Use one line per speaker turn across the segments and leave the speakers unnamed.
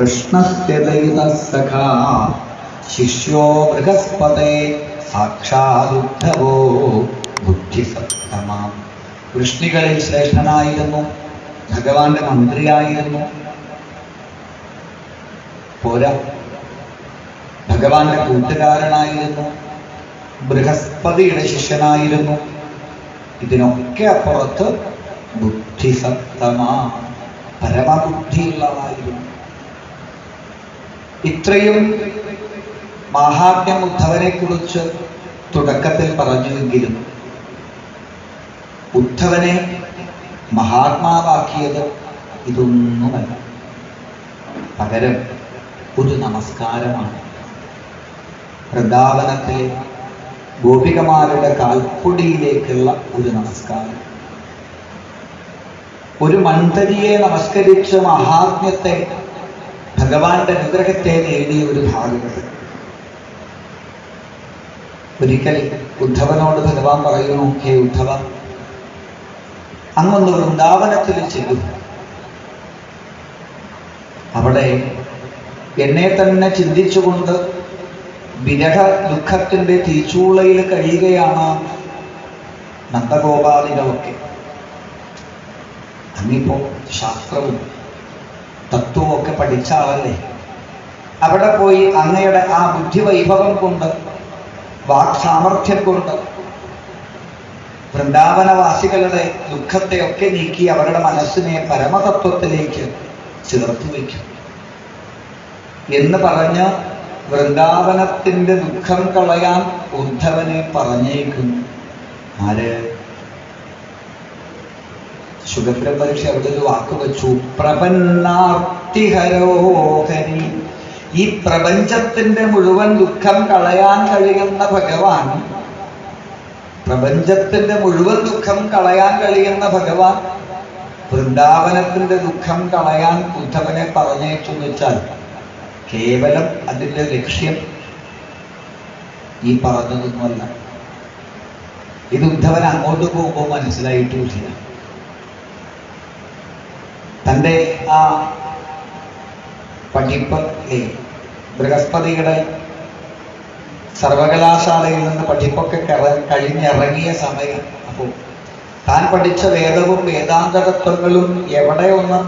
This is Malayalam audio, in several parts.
കൃഷ്ണസ്യ ദൈവ സഖാ ശിഷ്യോ ബൃഹസ്പതേ സാക്ഷാദുദ്ധവോ. ബുദ്ധിസപ്തമാം. വൃഷ്ണികളിൽ ശ്രേഷ്ഠനായിരുന്നു. ഭഗവാന്റെ മന്ത്രിയായിരുന്നു. പോരാ. ഭഗവാന്റെ കൂട്ടുകാരനായിരുന്നു. ബൃഹസ്പതിയുടെ ശിഷ്യനായിരുന്നു. ഇതിനൊക്കെ അപ്പുറത്ത് ബുദ്ധിസപ്തമാ. പരമബുദ്ധിയുള്ളതായിരുന്നു. ഇത്രയും മഹാത്മ്യം ഉദ്ധവനെ കുറിച്ച് തുടക്കത്തിൽ പറഞ്ഞുവെങ്കിലും ഉദ്ധവനെ മഹാത്മാവാക്കിയത് ഇതൊന്നുമല്ല. പകരം ഒരു നമസ്കാരമാണ്. വൃന്ദാവനത്തിലെ ഗോപികമാരുടെ കാൽപ്പൊടിയിലേക്കുള്ള ഒരു നമസ്കാരം. ഒരു മൺതരിയെ നമസ്കരിച്ച മഹാത്മ്യത്തെ ഭഗവാന്റെ അനുഗ്രഹത്തെ നേടിയ ഒരു ഭാഗവത് ഒരിക്കൽ ഉദ്ധവനോട് ഭഗവാൻ പറയുന്നു ഹേ ഉദ്ധവ അങ്ങൊന്ന് വൃന്ദാവനത്തിൽ ചെല്ലും. അവിടെ എന്നെ തന്നെ ചിന്തിച്ചുകൊണ്ട് വിരഹ ദുഃഖത്തിന്റെ തീച്ചൂളയിൽ കഴിയുകയാണ് നന്ദഗോപാലികളൊക്കെ അങ്ങിപ്പോ ശാസ്ത്രവും തത്വവും ഒക്കെ പഠിച്ച ആളല്ലേ? അവിടെ പോയി അങ്ങയുടെ ആ ബുദ്ധിവൈഭവം കൊണ്ട് വാക്സാമർഥ്യം കൊണ്ട് വൃന്ദാവനവാസികളുടെ ദുഃഖത്തെയൊക്കെ നീക്കി അവരുടെ മനസ്സിനെ പരമതത്വത്തിലേക്ക് ചേർത്ത് വയ്ക്കും. എന്ന് പറഞ്ഞ് വൃന്ദാവനത്തിന്റെ ദുഃഖം കളയാൻ ഉദ്ധവനെ പറഞ്ഞേക്കും. ആര്? സുഖബ്രഹ്മർഷി അവിടെ ഒരു വാക്ക് വെച്ചു. പ്രപന്നാർത്തിഹരോഹരി. ഈ പ്രപഞ്ചത്തിന്റെ മുഴുവൻ ദുഃഖം കളയാൻ കഴിയുന്ന ഭഗവാൻ പ്രപഞ്ചത്തിന്റെ മുഴുവൻ ദുഃഖം കളയാൻ കഴിയുന്ന ഭഗവാൻ വൃന്ദാവനത്തിന്റെ ദുഃഖം കളയാൻ ഉദ്ധവനെ പറഞ്ഞേച്ചു എന്ന് വെച്ചാൽ കേവലം അതിന്റെ ലക്ഷ്യം ഈ പറഞ്ഞതൊന്നുമല്ല. ഇത് ഉദ്ധവൻ അങ്ങോട്ട് പോകുമ്പോൾ മനസ്സിലായിട്ടുമില്ല. തന്റെ ആ പഠിപ്പ് ബൃഹസ്പതിയുടെ സർവകലാശാലയിൽ നിന്ന് പഠിപ്പൊക്കെ കഴിഞ്ഞിറങ്ങിയ സമയം അപ്പോൾ താൻ പഠിച്ച വേദവും വേദാന്ത തത്വങ്ങളും എവിടെ ഒന്ന്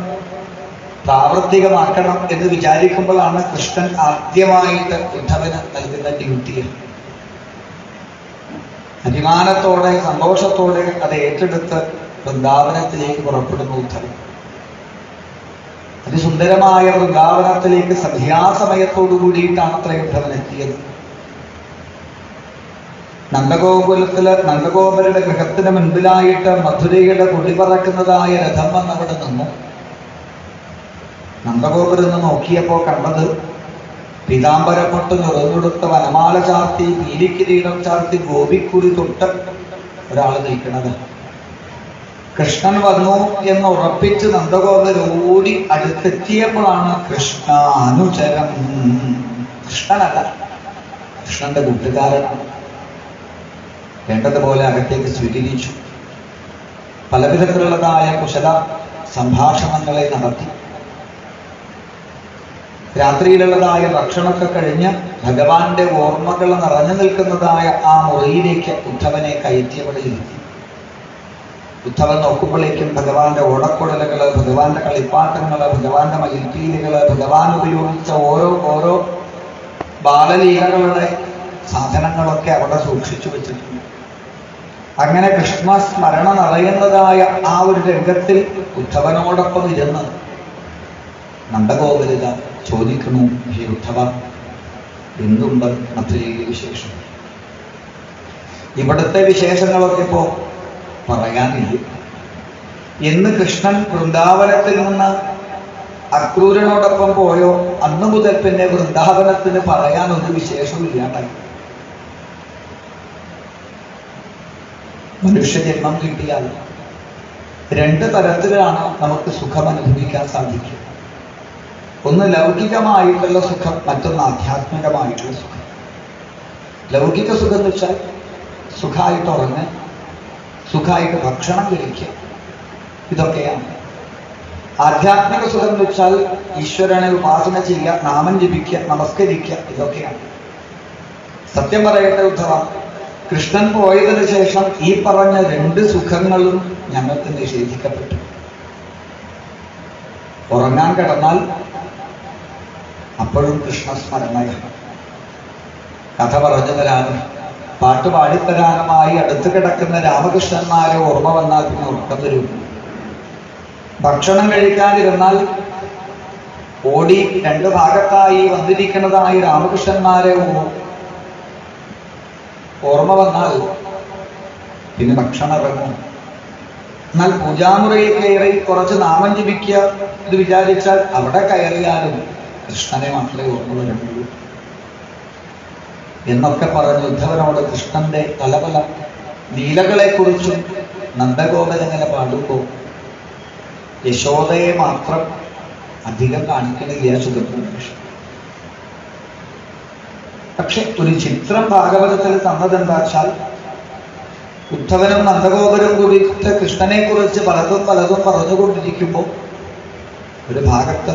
പ്രാവർത്തികമാക്കണം എന്ന് വിചാരിക്കുമ്പോഴാണ് കൃഷ്ണൻ ആദ്യമായിട്ട് ഉദ്ധവന് നൽകുന്ന ഡ്യൂട്ടി അഭിമാനത്തോടെ സന്തോഷത്തോടെ അത് ഏറ്റെടുത്ത് വൃന്ദാവനത്തിലേക്ക് പുറപ്പെടുന്നു ഉദ്ധവൻ. അതിസുന്ദരമായ വൃന്ദാവനത്തിലേക്ക് സന്ധ്യാസമയത്തോടു കൂടിയിട്ടാണ് അത്രയും ഉദ്ധവൻ എത്തിയത്. നന്ദഗോകുലത്തിലെ നന്ദഗോപരുടെ ഗൃഹത്തിന് മുൻപിലായിട്ട് മധുരയുടെ കൊടി പറക്കുന്നതായ രഥം വന്നവിടെ നിന്നു. നന്ദഗോപുരം നോക്കിയപ്പോൾ കണ്ടത് പീതാംബരമൊട്ട് നിറഞ്ഞെടുത്ത വനമാല ചാർത്തി പീലിക്കിരീടം ചാർത്തി ഗോപിക്കുടി തൊട്ട് ഒരാൾ നിൽക്കുന്നത്. കൃഷ്ണൻ വന്നു എന്ന് ഉറപ്പിച്ച് നന്ദഗോപർ ഓടി അടുത്തെത്തിയപ്പോഴാണ് കൃഷ്ണാനുചരം. കൃഷ്ണനല്ല കൃഷ്ണന്റെ കൂട്ടുകാരൻ. വേണ്ടതുപോലെ അകത്തേക്ക് സ്വീകരിച്ചു. പലവിധത്തിലുള്ളതായ കുശല സംഭാഷണങ്ങളെ നടത്തി. രാത്രിയിലുള്ളതായ ഭക്ഷണമൊക്കെ കഴിഞ്ഞ് ഭഗവാന്റെ ഓർമ്മകൾ നിറഞ്ഞു നിൽക്കുന്നതായ ആ മുറിയിലേക്ക് ഉദ്ധവനെ കയറ്റിയവിടെ ഇരുത്തി. ഉദ്ധവൻ നോക്കുമ്പോഴേക്കും ഭഗവാന്റെ ഓടക്കുടലുകൾ ഭഗവാന്റെ കളിപ്പാട്ടങ്ങൾ ഭഗവാന്റെ മയിൽപ്പീലുകൾ ഭഗവാൻ ഉപയോഗിച്ച ഓരോ ഓരോ ബാലലീലകളുടെ സാധനങ്ങളൊക്കെ അവിടെ സൂക്ഷിച്ചു വെച്ചിട്ടുണ്ട്. അങ്ങനെ കൃഷ്ണ സ്മരണ നിറയുന്നതായ ആ ഒരു രംഗത്തിൽ ഉദ്ധവനോടൊപ്പം ഇരുന്ന് നന്ദഗോപരിത ചോദിക്കണു ഹേ ഉദ്ധവ എന്തുണ്ട് മധുരയിലെ വിശേഷം? ഇവിടുത്തെ വിശേഷങ്ങളൊക്കെ ഇപ്പോ പറയാനില്ല. എന്ന് കൃഷ്ണൻ വൃന്ദാവനത്തിൽ നിന്ന് അക്രൂരനോടൊപ്പം പോയോ അന്ന് മുതൽ പിന്നെ വൃന്ദാവനത്തിന് പറയാൻ ഒരു വിശേഷവും ഇല്ലാണ്ടായി. മനുഷ്യജന്മം കിട്ടിയാൽ രണ്ട് തരത്തിലാണ് നമുക്ക് സുഖം അനുഭവിക്കാൻ സാധിക്കുക. ഒന്ന് ലൗകികമായിട്ടുള്ള സുഖം മറ്റൊന്ന് ആധ്യാത്മികമായിട്ടുള്ള സുഖം. ലൗകിക സുഖം എന്ന് വെച്ചാൽ സുഖമായിട്ട് ഉറങ്ങുക സുഖമായിട്ട് ഭക്ഷണം കഴിക്കുക. ഇതൊക്കെയാണ്. ആധ്യാത്മിക സുഖം എന്ന് വെച്ചാൽ ഈശ്വരനെ ഉപാസന ചെയ്യുക നാമം ജപിക്കുക നമസ്കരിക്കുക ഇതൊക്കെയാണ്. സത്യം പറയട്ടെ ഉദ്ധവ കൃഷ്ണൻ പോയതിനു ശേഷം ഈ പറഞ്ഞ രണ്ട് സുഖങ്ങളും ഞങ്ങൾക്ക് നിഷേധിക്കപ്പെട്ടു. ഉറങ്ങാൻ കിടന്നാൽ അപ്പോഴും കൃഷ്ണസ്മരണയാണ് കഥ പറഞ്ഞു തരാനും പാട്ട് പാടിത്തരാനുമായി അടുത്ത് കിടക്കുന്ന രാമകൃഷ്ണന്മാരെ ഓർമ്മ വന്നാൽ പിന്നെ ഉറക്കം വരും. ഭക്ഷണം കഴിക്കാതിരുന്നാൽ ഓടി രണ്ട് ഭാഗത്തായി വന്നിരിക്കുന്നതായി രാമകൃഷ്ണന്മാരെ ഓർമ്മ വന്നാൽ പിന്നെ ഭക്ഷണം ഇറങ്ങും. എന്നാൽ പൂജാമുറിയിൽ കയറി കുറച്ച് നാമം ജപിക്കുക എന്ന് വിചാരിച്ചാൽ അവിടെ കയറിയാലും കൃഷ്ണനെ മാത്രമേ ഓർമ്മ വരുന്നുള്ളൂ എന്നൊക്കെ പറഞ്ഞ് ഉദ്ധവനോട് കൃഷ്ണന്റെ പല ലീലകളെക്കുറിച്ചും നന്ദഗോപൻ എങ്ങനെ പാടുമ്പോൾ യശോദയെ മാത്രം അധികം കാണിക്കണില്ല സുഖപ്രവേശം പക്ഷെ ഒരു ചിത്രം ഭാഗവതത്തിൽ തന്നതെന്താ വെച്ചാൽ ഉദ്ധവനും നന്ദഗോപരും കൂടിയിട്ട് കൃഷ്ണനെ കുറിച്ച് പലതും പലതും പറഞ്ഞുകൊണ്ടിരിക്കുമ്പോൾ ഒരു ഭാഗത്ത്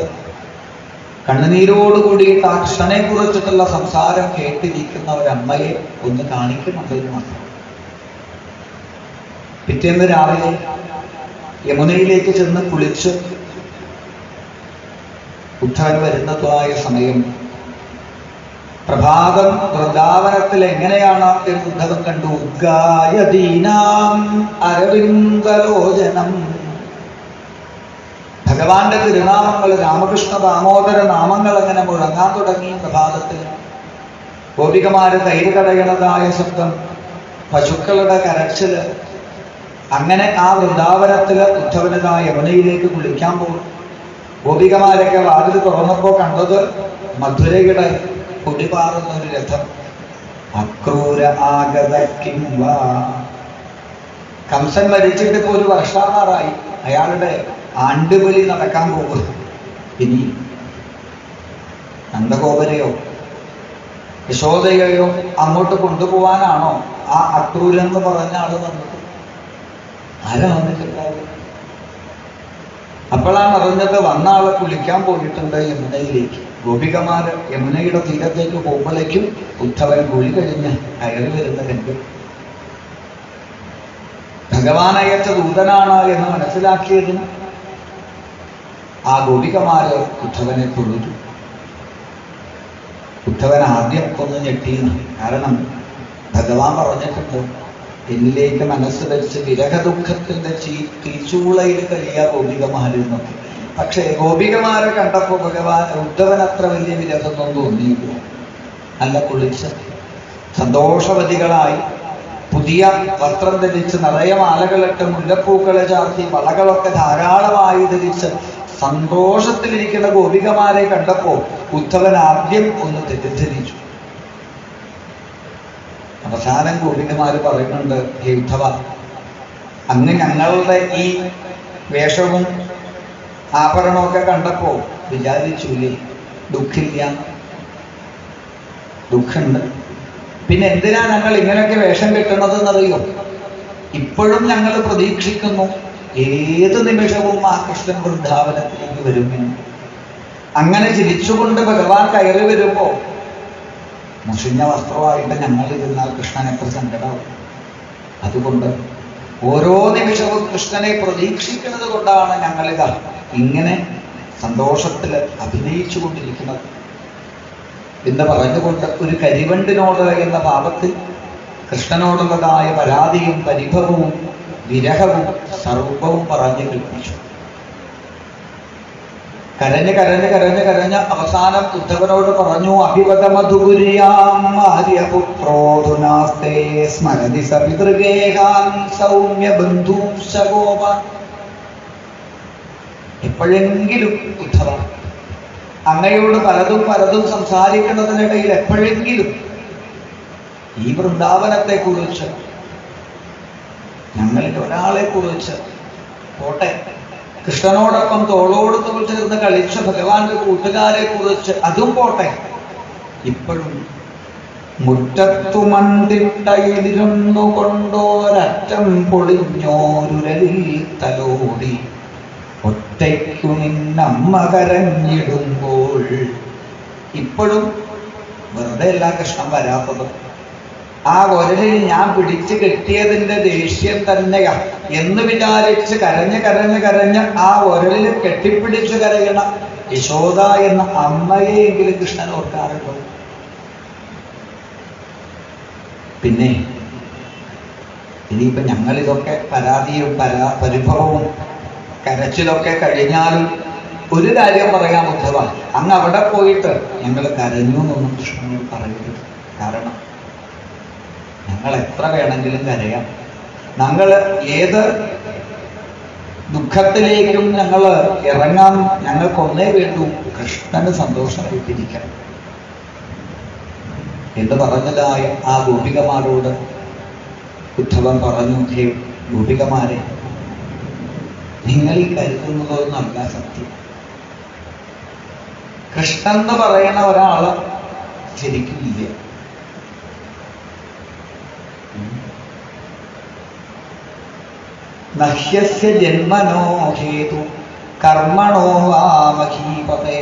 കണ്ണുനീരോട് കൂടിയിട്ട് ആ കുറിച്ചിട്ടുള്ള സംസാരം കേട്ടിരിക്കുന്ന ഒരമ്മയെ ഒന്ന് കാണിക്കുന്നുണ്ടെന്ന് മാത്രം. പിറ്റേന്ന് രാവിലെ യമുനയിലേക്ക് ചെന്ന് കുളിച്ച് ഉദ്ധവൻ വരുന്നതായ സമയം പ്രഭാതം വൃന്ദാവനത്തിൽ എങ്ങനെയാണ് എന്ന് ഉദ്ധവൻ കണ്ടു? ഉദ്ഗായദീനാം അരവിന്ദലോചനം. ഭഗവാന്റെ തിരുനാമങ്ങൾ രാമകൃഷ്ണ ദാമോദര നാമങ്ങൾ അങ്ങനെ മുഴങ്ങാൻ തുടങ്ങി പ്രഭാതത്തിൽ. ഗോപികമാര് തൈര് കടയണതായ ശബ്ദം പശുക്കളുടെ കരച്ചിൽ അങ്ങനെ ആ വൃന്ദാവനത്തിൽ ഉദ്ധവനതായ യമുനയിലേക്ക് കുളിക്കാൻ പോകും ഗോപികമാരൊക്കെ വാതിൽ തുറന്നപ്പോ കണ്ടത് മധുരയുടെ കുടിപാറുന്ന ഒരു രഥം. അക്രൂര ആഗത കംസൻ മരിച്ചിട്ട് ഒരു വർഷാമാറായി അയാളുടെ ആണ്ടുബലി നടക്കാൻ പോകും ഇനി നന്ദഗോപരെയോ യശോദയെയോ അങ്ങോട്ട് കൊണ്ടുപോവാനാണോ ആ അക്രൂരൻ എന്ന് പറഞ്ഞ ആൾ വന്നത്? ആരാ വന്നിട്ടുണ്ടാവുക അപ്പോഴാണ് അറിഞ്ഞത് വന്ന ആളെ കുളിക്കാൻ പോയിട്ടുണ്ട് യമുനയിലേക്ക്. ഗോപികമാര് യമുനയുടെ തീരത്തേക്ക് പോകുമ്പോഴേക്കും ഉദ്ധവൻ കുളി കഴിഞ്ഞ് കയറി വരുന്ന കണ്ടു. ഭഗവാൻ അയച്ച ദൂതനാണ് എന്ന് മനസ്സിലാക്കിയതിന് ആ ഗോപികമാര് ഉദ്ധവനെ കൊന്നിട്ടു. ഉദ്ധവൻ ആദ്യം ഒന്ന് ഞെട്ടിയെന്ന്. കാരണം ഭഗവാൻ പറഞ്ഞിട്ടുണ്ട് എന്നിലേക്ക് മനസ്സ് വെച്ച് വിരഹ ദുഃഖത്തിന്റെ ചീ തീച്ചൂളയിൽ ഗോപികമാര് ഗോപികമാരെന്നൊക്കെ പക്ഷേ ഗോപികമാരെ കണ്ടപ്പോ ഭഗവാൻ ഉദ്ധവൻ അത്ര വലിയ വിരഹമൊന്നും തോന്നിയില്ല. നല്ല കുളിച്ച് സന്തോഷവതികളായി. പുതിയ വസ്ത്രം ധരിച്ച് നിറയെ മാലകളിട്ട് മുല്ലപ്പൂക്കളെ ചാർത്തി വളകളൊക്കെ ധാരാളമായി ധരിച്ച് സന്തോഷത്തിലിരിക്കുന്ന ഗോപികമാരെ കണ്ടപ്പോ ഉദ്ധവൻ ആദ്യം ഒന്ന് തെറ്റിദ്ധരിച്ചു. അവസാനം ഗോപികമാര് പറയുന്നുണ്ട് ഹേ ഉദ്ധവ അങ്ങ് ഞങ്ങളുടെ ഈ വേഷവും ആഭരണമൊക്കെ കണ്ടപ്പോ വിചാരിച്ചില്ലേ ദുഃഖില്ല. ദുഃഖമുണ്ട്. പിന്നെ എന്തിനാ ഞങ്ങൾ ഇങ്ങനെയൊക്കെ വേഷം കെട്ടണത് എന്നറിയോ ഇപ്പോഴും ഞങ്ങൾ പ്രതീക്ഷിക്കുന്നു. ഏത് നിമിഷവും ആ കൃഷ്ണൻ വൃന്ദാവനത്തിലേക്ക് വരുമെന്ന് അങ്ങനെ ചിരിച്ചുകൊണ്ട് ഭഗവാൻ കയറി വരുമ്പോൾ മുഷിഞ്ഞ വസ്ത്രമായിട്ട് ഞങ്ങൾ ഇരുന്നാൽ കൃഷ്ണൻ എത്ര സങ്കടമാവും അതുകൊണ്ട് ഓരോ നിമിഷവും കൃഷ്ണനെ പ്രതീക്ഷിക്കുന്നത് കൊണ്ടാണ് ഞങ്ങളിതാ ഇങ്ങനെ സന്തോഷത്തിൽ അഭിനയിച്ചു കൊണ്ടിരിക്കുന്നത്. എന്ന് പറഞ്ഞുകൊണ്ട് ഒരു കരിവണ്ടിനോട് എന്ന ഭാവത്തിൽ കൃഷ്ണനോടുള്ളതായ പരാതിയും പരിഭവവും വിരഹവും സർവവും പറഞ്ഞു കേൾപ്പിച്ചു. കരഞ്ഞ് കരഞ്ഞ് കരഞ്ഞ് കരഞ്ഞ് അവസാനം ഉദ്ധവനോട് പറഞ്ഞു അഭിവത മധുപുര്യാം ആര്യപുത്രോധുനാസ്തേ സ്മരതി സപിതൃഗേഹാൻ സൗമ്യ എപ്പോഴെങ്കിലും ഉദ്ധവ അങ്ങയോട് പലതും പലതും സംസാരിക്കുന്നതിനിടയിൽ എപ്പോഴെങ്കിലും ഈ വൃന്ദാവനത്തെ കുറിച്ച് ഞങ്ങളിൽ ഒരാളെ കുറിച്ച് കോട്ടെ കൃഷ്ണനോടൊപ്പം തോളോട് തോൾ ചേർന്ന് കളിച്ച ഭഗവാന്റെ കൂട്ടുകാരെ കുറിച്ച് അതും പോട്ടെ. ഇപ്പോഴും മുറ്റത്തു മണ്ടിട്ടയിരുന്നു കൊണ്ടോരറ്റം പൊളിഞ്ഞോരുരലിൽ തലോടി ഒറ്റയ്ക്കു നിന്നമ്മ കരഞ്ഞിടുമ്പോൾ ഇപ്പോഴും വെറുതെ എല്ലാ കൃഷ്ണൻ വരാത്തത് ആ ഒരലിൽ ഞാൻ പിടിച്ചു കെട്ടിയതിന്റെ ദേഷ്യം തന്നെയാ. എന്ന് വിചാരിച്ച് കരഞ്ഞ് കരഞ്ഞ് കരഞ്ഞ് ആ ഒരലിൽ കെട്ടിപ്പിടിച്ച് കരയണ യശോദ എന്ന അമ്മയെയെങ്കിലും കൃഷ്ണൻ ഓർക്കാറുണ്ടോ? പിന്നെ ഇനിയിപ്പൊ ഞങ്ങൾ ഇതൊക്കെ പരാതിയും പരാ പരിഭവവും കരച്ചിലൊക്കെ കഴിഞ്ഞാലും ഒരു കാര്യം പറയാൻ ഉദ്ധവ അങ്ങ് അവിടെ പോയിട്ട് ഞങ്ങൾ കരഞ്ഞു എന്നൊന്നും കൃഷ്ണൻ പറയരുത് കാരണം ഞങ്ങൾ എത്ര വേണമെങ്കിലും കരയാം. ഞങ്ങൾ ഏത് ദുഃഖത്തിലേക്കും ഞങ്ങൾ ഇറങ്ങാൻ ഞങ്ങൾക്കൊന്നേ വേണ്ടു. കൃഷ്ണന് സന്തോഷമായിട്ടിരിക്കാം. എന്ന് പറഞ്ഞതായ ആ ഗോപികമാരോട് ഉദ്ധവൻ പറഞ്ഞു ഹേ ഗോപികമാരെ നിങ്ങൾ ഈ കരുതുന്നതൊന്നല്ല സത്യം. കൃഷ്ണൻ എന്ന് പറയുന്ന ഒരാൾ ശരിക്കും ഇല്ല. നഹ്യസ്യ ജന്മനോ ഹേതു കർമ്മണോ വാമഹീപതേ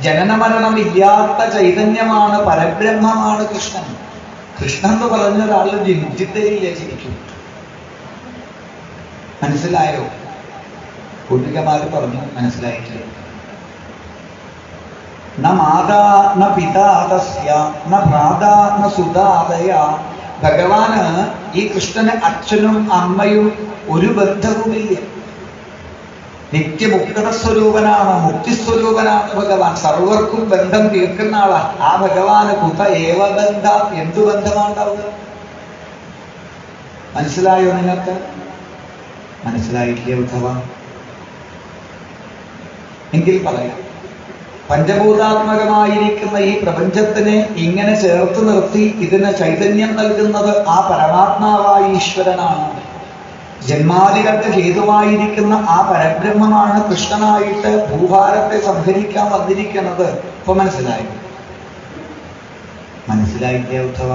ജനനമരണമില്ലാത്ത ചൈതന്യമാണ് പരബ്രഹ്മമാണ് കൃഷ്ണൻ. കൃഷ്ണൻ എന്ന് പറഞ്ഞ ഒരാൾ ജനിച്ചിട്ടേ ഇല്ല ശരിക്കും. മനസ്സിലായോ? കുട്ടികമാര് പറഞ്ഞു മനസ്സിലായിട്ടില്ല. ന മാതാ ന പിതാ തസ്യ ന ഭ്രാതാ ന സുതാതയ ഭഗവാന് ഈ കൃഷ്ണന് അച്ഛനും അമ്മയും ഒരു ബന്ധവുമില്ല. നിത്യമുക്ത സ്വരൂപനാണ് മുക്തിസ്വരൂപനാണ് ഭഗവാൻ. സർവർക്കും ബന്ധം തീർക്കുന്ന ആളാ. ആ ഭഗവാന് കുത ഏവ ബന്ധ എന്തു ബന്ധമാണ്ടാവുക മനസ്സിലായോ നിങ്ങൾക്ക്? മനസ്സിലായില്ലേ ഉദ്ധവ? എങ്കിൽ പറയാം. പഞ്ചഭൂതാത്മകമായിരിക്കുന്ന ഈ പ്രപഞ്ചത്തിനെ ഇങ്ങനെ ചേർത്ത് നിർത്തി ഇതിന് ചൈതന്യം നൽകുന്നത് ആ പരമാത്മാവായ ഈശ്വരനാണ്. ജന്മാദികൾക്ക് ഹേതുവായിരിക്കുന്ന ആ പരബ്രഹ്മമാണ് കൃഷ്ണനായിട്ട് ഭൂഭാരത്തെ സംഹരിക്കാൻ വന്നിരിക്കുന്നത്. ഇപ്പൊ മനസ്സിലായി? മനസ്സിലായില്ലേ ഉദ്ധവ?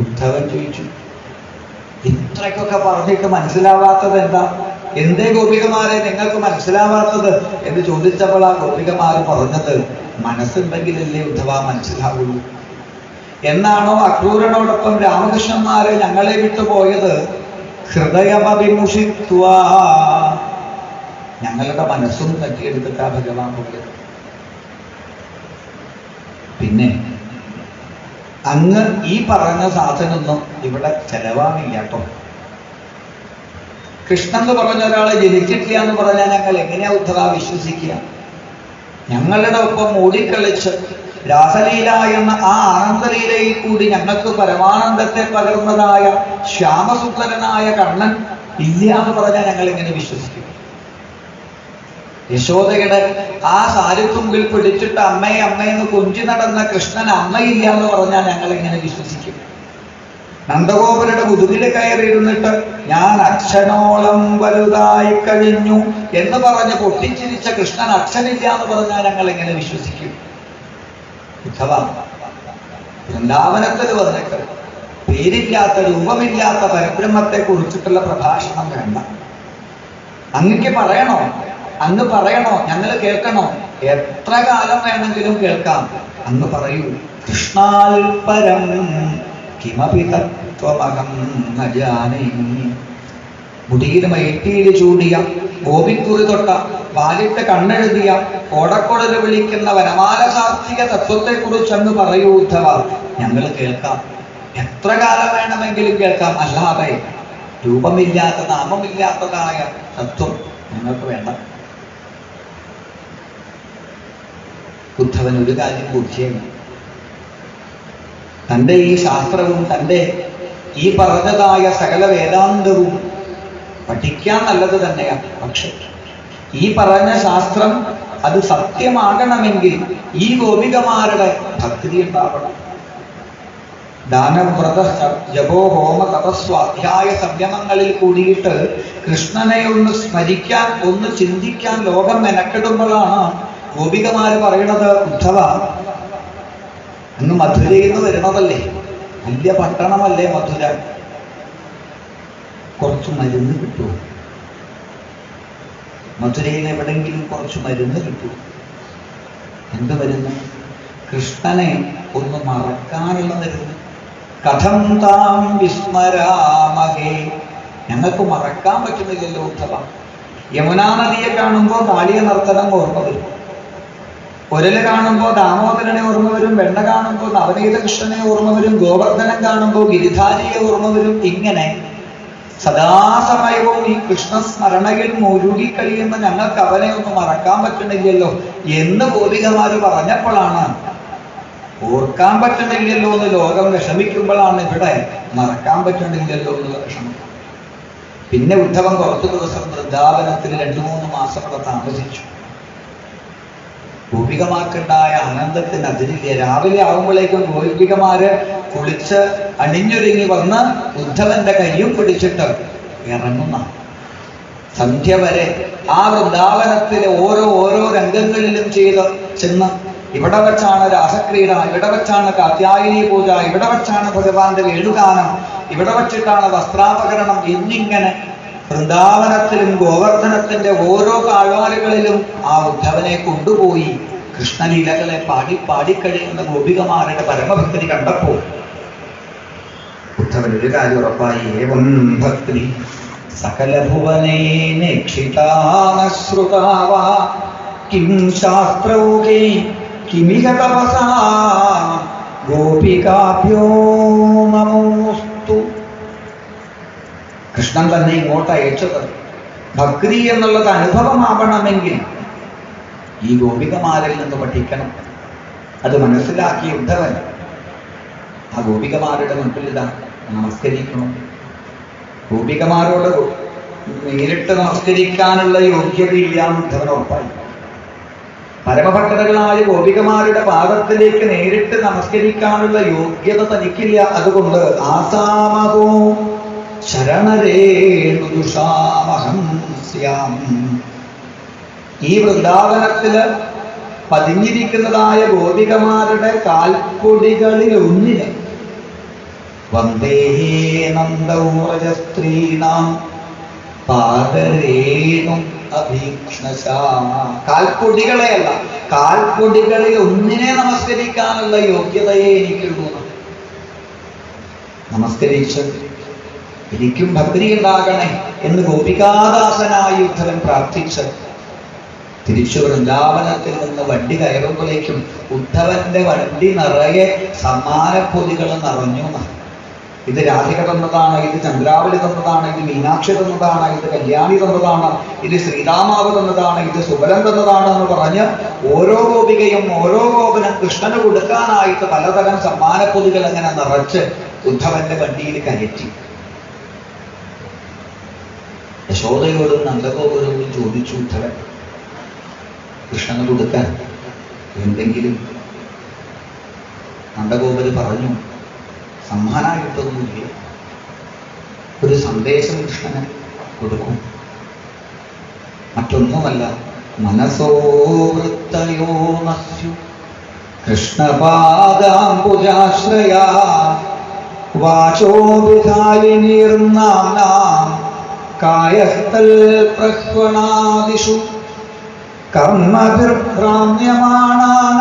ഉദ്ധവൻ ചോദിച്ചു. ഇത്രയ്ക്കൊക്കെ പറഞ്ഞിട്ട് മനസ്സിലാവാത്തത് എന്താ? എന്തേ ഗോപികമാരെ നിങ്ങൾക്ക് മനസ്സിലാവാത്തത് എന്ന് ചോദിച്ചപ്പോൾ ആ ഗോപികമാർ പറഞ്ഞത് മനസ്സുണ്ടെങ്കിലല്ലേ ഉദ്ധവ മനസ്സിലാവുള്ളൂ. എന്നാണോ അക്രൂരനോടൊപ്പം രാമകൃഷ്ണന്മാരെ ഞങ്ങളെ വിട്ടുപോയത്? ഹൃദയമഭിമുഷിത്വ ഞങ്ങളുടെ മനസ്സും തട്ടിയെടുത്തിട്ടാ ഭഗവാൻ പോയത്. പിന്നെ അങ്ങ് ഈ പറഞ്ഞ സാധനമൊന്നും ഇവിടെ ചെലവാണില്ല കേട്ടോ. കൃഷ്ണൻ എന്ന് പറഞ്ഞ ഒരാൾ ജനിച്ചിട്ടില്ല എന്ന് പറഞ്ഞാൽ ഞങ്ങൾ എങ്ങനെയാ ഉദ്ധവ വിശ്വസിക്കുക? ഞങ്ങളുടെ ഒപ്പം ഓടിക്കളിച്ച് രാസലീല എന്ന ആ ആനന്ദലീലയിൽ കൂടി ഞങ്ങൾക്ക് പരമാനന്ദത്തെ പകർന്നതായ ശ്യാമസുന്ദരനായ കണ്ണൻ ഇല്ല എന്ന് പറഞ്ഞാൽ ഞങ്ങൾ എങ്ങനെ വിശ്വസിക്കും? യശോദയുടെ ആ സാരിത്തുമ്പിൽ പിടിച്ചിട്ട് അമ്മയെ അമ്മയെന്ന് കൊഞ്ചി നടന്ന കൃഷ്ണൻ അമ്മയില്ല എന്ന് പറഞ്ഞാൽ ഞങ്ങൾ എങ്ങനെ വിശ്വസിക്കും? നന്ദഗോപുരുടെ മുതുകിൽ കയറിയിരുന്നിട്ട് ഞാൻ അക്ഷനോളം വലുതായി കഴിഞ്ഞു എന്ന് പറഞ്ഞ് പൊട്ടിച്ചിരിച്ച കൃഷ്ണൻ അക്ഷനില്ല എന്ന് പറഞ്ഞാൽ ഞങ്ങൾ എങ്ങനെ വിശ്വസിക്കും? വൃന്ദാവനത്തിൽ വന്നിട്ട് പേരില്ലാത്ത രൂപമില്ലാത്ത പരബ്രഹ്മത്തെ കുറിച്ചിട്ടുള്ള പ്രഭാഷണം വേണ്ട. അങ്ങക്ക് പറയണോ? അങ്ങ് പറയണോ? ഞങ്ങൾ കേൾക്കണോ? എത്ര കാലം വേണമെങ്കിലും കേൾക്കാം. അങ്ങ് പറയൂ കൃഷ്ണാൽ പരം കിമപി തത്വമകം ന ചൂടിയ ഗോപിക്കുറി തൊട്ട വാലിട്ട് കണ്ണെഴുതിയ ഓടക്കൊടൽ വിളിക്കുന്ന വനമാല തത്വത്തെ തത്വത്തെക്കുറിച്ച് അങ്ങ് പറയൂ ഉദ്ധവ. ഞങ്ങൾ കേൾക്കാം. എത്ര കാലം വേണമെങ്കിലും കേൾക്കാം. അല്ലാതെ രൂപമില്ലാത്ത നാമമില്ലാത്തതായ തത്വം ഞങ്ങൾക്ക് വേണ്ട. ഉദ്ധവൻ ഒരു കാര്യം ബുദ്ധിയാണ് തന്റെ ഈ ശാസ്ത്രവും തന്റെ ഈ പറഞ്ഞതായ സകല വേദാന്തവും പഠിക്കാൻ നല്ലത് തന്നെയാണ് പക്ഷെ ഈ പറഞ്ഞ ശാസ്ത്രം അത് സത്യമാകണമെങ്കിൽ ഈ ഗോപികമാരുടെ ഭക്തി ഉണ്ടാവണം. ദാനവ്രത ജപോ ഹോമ തപസ്വാധ്യായ സംയമങ്ങളിൽ കൂടിയിട്ട് കൃഷ്ണനെ ഒന്ന് സ്മരിക്കാൻ ഒന്ന് ചിന്തിക്കാൻ ലോകം മെനക്കെടുമ്പോഴാണ് ഗോപികമാര് പറയണത് ഉദ്ധവ അങ്ങ് മധുരയിൽ നിന്ന് വരുന്നതല്ലേ? വലിയ പട്ടണമല്ലേ മധുര? കുറച്ച് മരുന്ന് കിട്ടുമോ? മധുരയിൽ എവിടെങ്കിലും കുറച്ച് മരുന്ന് കിട്ടും എന്ത് മരുന്ന്? കൃഷ്ണനെ ഒന്ന് മറക്കാനുള്ള മരുന്ന്. കഥം താം വിസ്മരാമഹേ. ഞങ്ങൾക്ക് മറക്കാൻ പറ്റുന്നില്ലല്ലോ ഉദ്ധവ. യമുനാ നദിയെ കാണുമ്പോൾ കാളിയ നർത്തനം ഓർമ്മ വരും. കുരൽ കാണുമ്പോൾ ദാമോദരനെ ഓർമ്മ വരും വെണ്ണ കാണുമ്പോൾ നവനീത കൃഷ്ണനെ ഓർമ്മ വരും ഗോവർദ്ധനം കാണുമ്പോൾ ഗിരിധാരിയെ ഓർമ്മ വരും. ഇങ്ങനെ സദാസമയവും ഈ കൃഷ്ണസ്മരണയിൽ മുഴുകി കഴിയുന്ന ഞങ്ങൾക്ക് അവനെ ഒന്നും മറക്കാൻ പറ്റണില്ലല്ലോ എന്ന് ഗോപികമാര് പറഞ്ഞപ്പോഴാണ് ഓർക്കാൻ പറ്റണില്ലല്ലോ എന്ന് ലോകം വിഷമിക്കുമ്പോഴാണ് ഇവിടെ മറക്കാൻ പറ്റണില്ലല്ലോ എന്നുള്ള വിഷമം. പിന്നെ ഉദ്ധവൻ കുറച്ചു ദിവസം വൃന്ദാവനത്തിൽ രണ്ടു മൂന്ന് മാസം അവിടെ താമസിച്ചു. ഗോപികമാർക്കുണ്ടായ ആനന്ദത്തിന് അതിരില്ല? രാവിലെ ആകുമ്പോഴേക്കും ഗോപികമാര് കുളിച്ച് അണിഞ്ഞൊരുങ്ങി വന്ന് ഉദ്ധവന്റെ കയ്യും പിടിച്ചിട്ട് ഇറങ്ങുന്ന സന്ധ്യ വരെ ആ വൃന്ദാവനത്തിലെ ഓരോ ഓരോ രംഗങ്ങളിലും ചെയ്ത് ചെന്ന് ഇവിടെ വെച്ചാണ് രാസക്രീഡ ഇവിടെ വെച്ചാണ് കാത്യായനി പൂജ ഇവിടെ വെച്ചാണ് ഭഗവാന്റെ വേണുഗാനം ഇവിടെ വെച്ചിട്ടാണ് വസ്ത്രാപകരണം എന്നിങ്ങനെ വൃന്ദാവനത്തിലും ഗോവർദ്ധനത്തിന്റെ ഓരോ കാഴ്വാലുകളിലും ആ ഉദ്ധവനെ കൊണ്ടുപോയി കൃഷ്ണലീലകളെ പാടി പാടിക്കഴിയുന്ന ഗോപികമാരുടെ പരമഭക്തി കണ്ടപ്പോൾ ഉദ്ധവൻ ഒരു കാര്യം ഉറപ്പായി ഏവം ഭക്തി സകല ഭുവനേ നേക്ഷിതാനശ്രുതാവാ കിം നമോസ്തു കൃഷ്ണൻ തന്നെ ഇങ്ങോട്ട് അയച്ചത്. ഭക്തി എന്നുള്ളത് അനുഭവമാവണമെങ്കിൽ ഈ ഗോപികമാരിൽ നിന്ന് പഠിക്കണം. അത് മനസ്സിലാക്കിയ ഉദ്ധവൻ ആ ഗോപികമാരുടെ മുൻപിൽ ഇതാ നമസ്കരിക്കണം. ഗോപികമാരോട് നേരിട്ട് നമസ്കരിക്കാനുള്ള യോഗ്യതയില്ലാന്ന് ഉദ്ധവൻ ഉറപ്പായി. പരമഭക്തകളായ ഗോപികമാരുടെ പാദത്തിലേക്ക് നേരിട്ട് നമസ്കരിക്കാനുള്ള യോഗ്യത തനിക്കില്ല. അതുകൊണ്ട് ആസാമകോ ശരണരേണുഷാമഹം സ്യാം ഈ വൃന്ദാവനത്തിൽ പതിഞ്ഞിരിക്കുന്നതായ ഗോപികമാരുടെ കാൽപ്പൊടികളിൽ ഒന്നിന് വന്ദേ നന്ദൗരജസ്ത്രീണാം പാദരേണു അഭീക്ഷ്ണശ കാൽപ്പൊടികളെയല്ല കാൽപ്പൊടികളിൽ ഒന്നിനെ നമസ്കരിക്കാനുള്ള യോഗ്യതയെ എനിക്കുള്ളൂ. നമസ്കരിച്ച് എനിക്കും ഭക്തി ഉണ്ടാകണേ എന്ന് ഗോപികാദാസനായി ഉദ്ധവൻ പ്രാർത്ഥിച്ച് തിരിച്ചു വൃന്ദാവനത്തിൽ നിന്ന് വണ്ടി കയറുമ്പോഴേക്കും ഉദ്ധവന്റെ വണ്ടി നിറയെ സമ്മാനപ്പൊതികൾ നിറഞ്ഞു. ഇത് രാധിക തന്നതാണ് ഇത് ചന്ദ്രാവലി തന്നതാണ് ഇത് മീനാക്ഷി തന്നതാണ് ഇത് കല്യാണി തന്നതാണ് ഇത് ശ്രീരാമാവ് തന്നതാണ് ഇത് സുബലം തന്നതാണ് എന്ന് പറഞ്ഞ് ഓരോ ഗോപികയും ഓരോ ഗോപനും കൃഷ്ണന് കൊടുക്കാനായിട്ട് പലതരം സമ്മാനപ്പൊതികൾ അങ്ങനെ നിറച്ച് ഉദ്ധവന്റെ വണ്ടിയിൽ കയറ്റി. യശോദയോടും നന്ദഗോപുരവും ചോദിച്ചു ഉദ്ധവൻ കൃഷ്ണന് കൊടുക്കാൻ എന്തെങ്കിലും? നന്ദഗോപര് പറഞ്ഞു സമ്മാനമായിട്ടൊന്നുമില്ല. ഒരു സന്ദേശം കൃഷ്ണന് കൊടുക്കും. മറ്റൊന്നുമല്ല മനസോ വൃത്തയോ നസ്യു. കൃഷ്ണപാദാംബുജാശ്രയ. വാചോ വിധായിനീർനാം കായസ്ഥൽ പ്രഹ്വണാദിഷു കർമ്മഭിർഭ്രാമ്യമാണാന.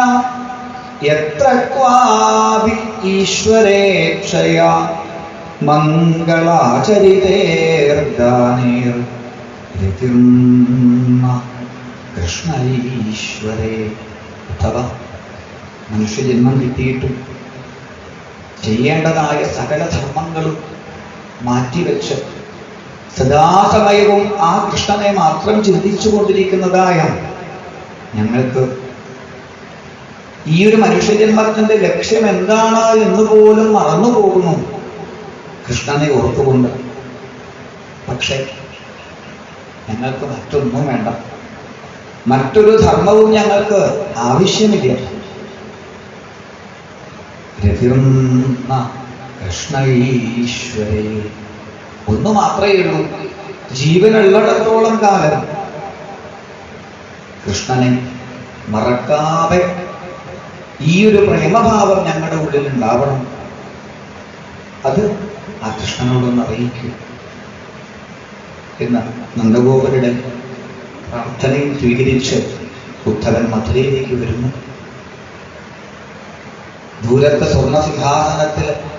യത്ര ക്വാപി ഈശ്വരേക്ഷയ മംഗളാചരിതേർദാനേർ. കൃഷ്ണ അഥവാ മനുഷ്യജന്മം കിട്ടിയിട്ടും ചെയ്യേണ്ടതായ സകല ധർമ്മങ്ങളും മാറ്റിവെച്ച് സദാസമയവും ആ കൃഷ്ണനെ മാത്രം ചിന്തിച്ചു കൊണ്ടിരിക്കുന്നതായ ഞങ്ങൾക്ക് ഈ ഒരു മനുഷ്യജന്മത്തിന്റെ ലക്ഷ്യം എന്താണ് എന്ന് പോലും മറന്നു പോകുന്നു കൃഷ്ണനെ ഓർത്തുകൊണ്ട്. പക്ഷെ ഞങ്ങൾക്ക് മറ്റൊന്നും വേണ്ട. മറ്റൊരു ധർമ്മവും ഞങ്ങൾക്ക് ആവശ്യമില്ല. രതിർന്ന കൃഷ്ണ ഈശ്വരേ. ഒന്ന് മാത്രമേ ഉള്ളൂ. ജീവനുള്ളിടത്തോളം കാലം കൃഷ്ണനെ മറക്കാതെ ഈ ഒരു പ്രേമഭാവം ഞങ്ങളുടെ ഉള്ളിൽ ഉണ്ടാവണം. അത് ആ കൃഷ്ണനോടൊന്ന് അറിയിക്കൂ എന്ന് നന്ദഗോപരുടെ പ്രാർത്ഥനയും സ്വീകരിച്ച് ഉദ്ധവൻ മധുരയിലേക്ക് വരുന്നു. ദൂരത്തെ സ്വർണ സിംഹാസനത്തിൽ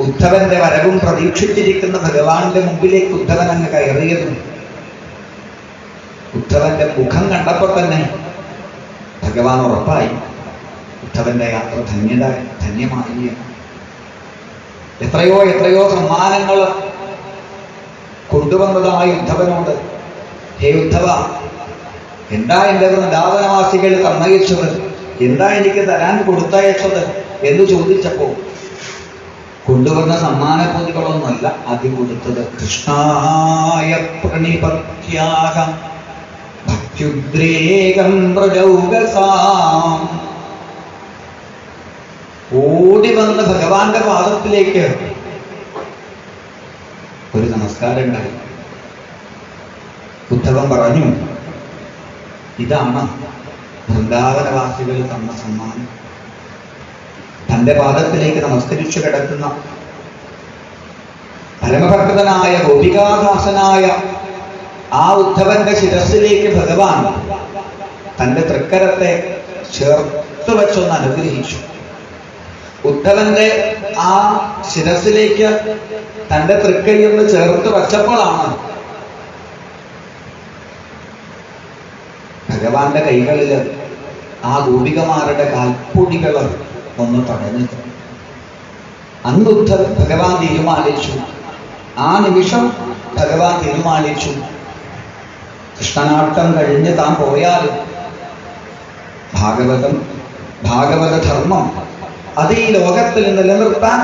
ഉദ്ധവന്റെ വരവും പ്രതീക്ഷിച്ചിരിക്കുന്ന ഭഗവാന്റെ മുമ്പിലേക്ക് ഉദ്ധവൻ അങ്ങ് കയറിയതും ഉദ്ധവന്റെ മുഖം കണ്ടപ്പോൾ തന്നെ ഭഗവാൻ ഉറപ്പായി. ഉദ്ധവന്റെ യാത്ര ധന്യത ധന്യമായി. എത്രയോ എത്രയോ സമ്മാനങ്ങൾ കൊണ്ടുവന്നതായി ഉദ്ധവനോട്. ഹേ ഉദ്ധവ എന്താ എന്റെ വൃന്ദാവനവാസികൾ തന്നയച്ചത്? എന്താ എനിക്ക് തരാൻ കൊടുത്തയച്ചത്? എന്ന് ചോദിച്ചപ്പോൾ കൊണ്ടുവന്ന സമ്മാനപ്പൊതികളൊന്നുമല്ല ആദ്യം കൊടുത്തത് കൃഷ്ണായ പ്രണിപത്യാഹം. ഭക്യുദ്രേകം പ്രജൗകസാം ഓടി വന്ന് ഭഗവാന്റെ പാദത്തിലേക്ക് ഒരു നമസ്കാരം ഉണ്ടായി ഉദ്ധവൻ പറഞ്ഞു ഇതാണ് വൃന്ദാവനവാസികൾ തന്ന സമ്മാനം. തന്റെ പാദത്തിലേക്ക് നമസ്കരിച്ചു കിടക്കുന്ന പരമഭക്തനായ ഗോപികാദാസനായ ആ ഉദ്ധവന്റെ ശിരസിലേക്ക് ഭഗവാൻ തന്റെ തൃക്കരത്തെ ചേർത്ത് വെച്ചൊന്ന് അനുഗ്രഹിച്ചു. ഉദ്ധവന്റെ ആ ശിരസിലേക്ക് തന്റെ തൃക്കൈയൊന്ന് ചേർത്ത് വച്ചപ്പോഴാണ് ഭഗവാന്റെ കൈകളിൽ ആ ഗോപികമാരുടെ കാൽപ്പൊടികൾ ഒന്ന് തടഞ്ഞത് അന്ന് ഭഗവാൻ തീരുമാനിച്ചു. ആ നിമിഷം ഭഗവാൻ തീരുമാനിച്ചു. കൃഷ്ണനാട്ടം കഴിഞ്ഞ് താൻ പോയാലും ഭാഗവതം ഭാഗവതധർമ്മം അത് ഈ ലോകത്തിൽ നിലനിർത്താൻ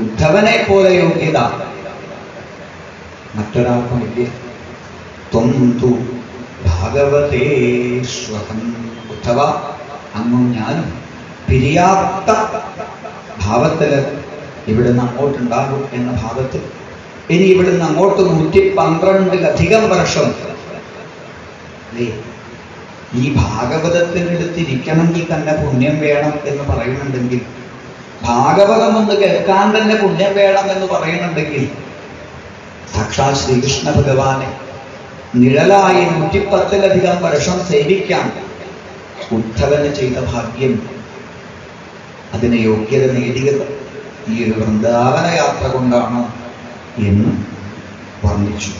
ഉദ്ധവനെ പോലെ യോഗ്യത. മറ്റൊരാൾക്കുമില്ല. ത്വം തു ഭാഗവതേശ്വരം ഉദ്ധവ അങ്ങും ഞാനും പിരിയാത്ത ഭാവത്തിൽ ഇവിടുന്ന് അങ്ങോട്ടുണ്ടാകും എന്ന ഭാവത്തിൽ. ഇനി ഇവിടുന്ന് അങ്ങോട്ട് നൂറ്റി പന്ത്രണ്ടിലധികം വർഷം ഈ ഭാഗവതത്തിനടുത്തിരിക്കണമെങ്കിൽ തന്നെ പുണ്യം വേണം എന്ന് പറയുന്നുണ്ടെങ്കിൽ ഭാഗവതം ഒന്ന് കേൾക്കാൻ തന്നെ പുണ്യം വേണം എന്ന് പറയുന്നുണ്ടെങ്കിൽ സാക്ഷാൽ ശ്രീകൃഷ്ണ ഭഗവാനെ നിഴലായി നൂറ്റിപ്പത്തിലധികം വർഷം സേവിക്കാൻ ഉദ്ധവന് ചെയ്ത ഭാഗ്യം അതിന് യോഗ്യത നേടിയത് ഈ ഒരു വൃന്ദാവന യാത്ര കൊണ്ടാണ് എന്ന് വർണിച്ചു.